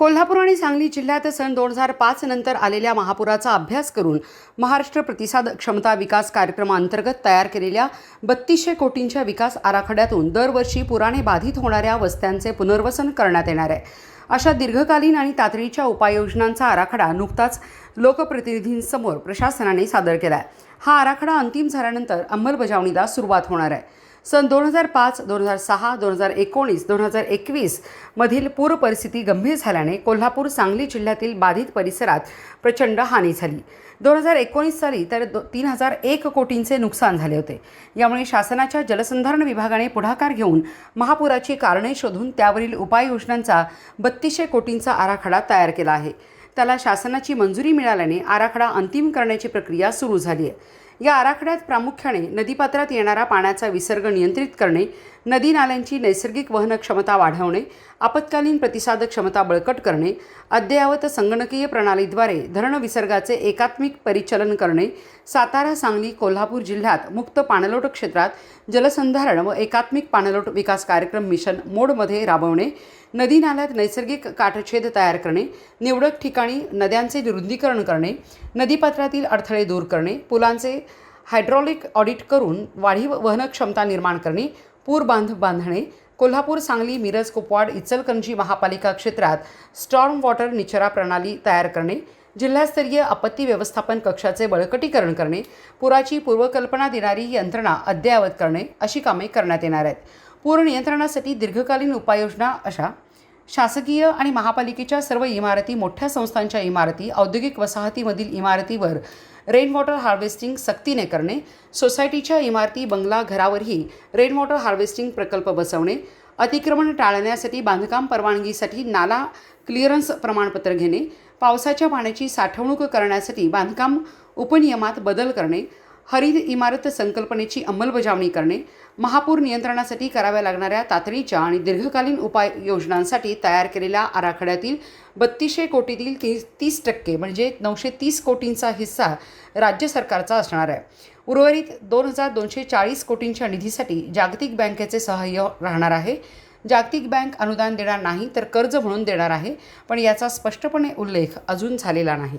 कोल्हापूर आणि सांगली जिल्ह्यात सन दोन हजार पाच नंतर आलेल्या महापुराचा अभ्यास करून महाराष्ट्र प्रतिसाद क्षमता विकास कार्यक्रमाअंतर्गत तयार केलेल्या बत्तीसशे कोटींच्या विकास आराखड्यातून दरवर्षी पुराने बाधित होणाऱ्या वस्त्यांचे पुनर्वसन करण्यात येणार आहे. अशा दीर्घकालीन आणि तातडीच्या उपाययोजनांचा आराखडा नुकताच लोकप्रतिनिधींसमोर प्रशासनाने सादर केला आहे हा आराखडा अंतिम झाल्यानंतर अंमलबजावणीला सुरुवात होणार आहे. सन दोन हजार पाच दोन हजार सहा दोन हजार एकोणीस दोन हजार एकवीस मधील पूर परिस्थिती गंभीर झाल्याने कोल्हापूर सांगली जिल्ह्यातील बाधित परिसरात प्रचंड हानी झाली. दोन हजार एकोणीस साली तर दो तीन हजार एक कोटींचे नुकसान झाले होते. यामुळे शासनाच्या जलसंधारण विभागाने पुढाकार घेऊन महापुराची कारणे शोधून त्यावरील उपाययोजनांचा बत्तीसशे कोटींचा आराखडा तयार केला आहे. त्याला शासनाची मंजुरी मिळाल्याने आराखडा अंतिम करण्याची प्रक्रिया सुरू झाली आहे. या आराखड्यात प्रामुख्याने नदीपात्रात येणारा पाण्याचा विसर्ग नियंत्रित करणे नदी नाल्यांची नैसर्गिक वहन क्षमता वाढवणे आपत्कालीन प्रतिसाद क्षमता बळकट करणे अद्ययावत संगणकीय प्रणालीद्वारे धरण विसर्गाचे एकात्मिक परिचलन करणे सातारा सांगली कोल्हापूर जिल्ह्यात मुक्त पाणलोट क्षेत्रात जलसंधारण व एकात्मिक पाणलोट विकास कार्यक्रम मिशन मोडमध्ये राबवणे नदी नाल्यात नैसर्गिक काठछेद तयार करणे निवडक ठिकाणी नद्यांचे रुंदीकरण करणे नदीपात्रातील अडथळे दूर करणे पुलांचे हायड्रॉलिक ऑडिट करून वाढीव वहन क्षमता निर्माण करणे पूर बांध बांधणे कोल्हापूर सांगली मिरज कुपवाड इचलकरंजी महापालिका क्षेत्रात स्टॉर्म वॉटर निचरा प्रणाली तयार करणे जिल्हास्तरीय आपत्ती व्यवस्थापन कक्षाचे बळकटीकरण करणे पुराची पूर्वकल्पना देणारी यंत्रणा अद्ययावत करणे अशी कामे करण्यात येणार आहेत. पूर नियंत्रणासाठी दीर्घकालीन उपाययोजना अशा शासकीय आणि महापालिकेच्या सर्व इमारती मोठ्या संस्थांच्या इमारती औद्योगिक वसाहतीमधील इमारतीवर रेन वॉटर हार्वेस्टिंग सक्तीने करणे सोसायटीच्या इमारती बंगला घरावरही रेन वॉटर हार्वेस्टिंग प्रकल्प बसवणे अतिक्रमण टाळण्यासाठी बांधकाम परवानगीसाठी नाला क्लिअरन्स प्रमाणपत्र घेणे पावसाच्या पाण्याची साठवणूक करण्यासाठी बांधकाम उपनियमात बदल करणे हरित इमारत संकल्पनेची अंमलबजावणी करणे महापूर नियंत्रणासाठी कराव्या लागणाऱ्या तातडीच्या आणि दीर्घकालीन उपाययोजनांसाठी तयार केलेल्या आराखड्यातील बत्तीसशे कोटीतील तीस तीस टक्के म्हणजे नऊशे तीस कोटींचा हिस्सा राज्य सरकारचा असणार आहे. उर्वरित दोन हजार दोनशे चाळीस कोटींच्या निधीसाठी जागतिक बँकेचे सहाय्य राहणार आहे. जागतिक बँक अनुदान देणार नाही तर कर्ज म्हणून देणार आहे पण याचा स्पष्टपणे उल्लेख अजून झालेला नाही.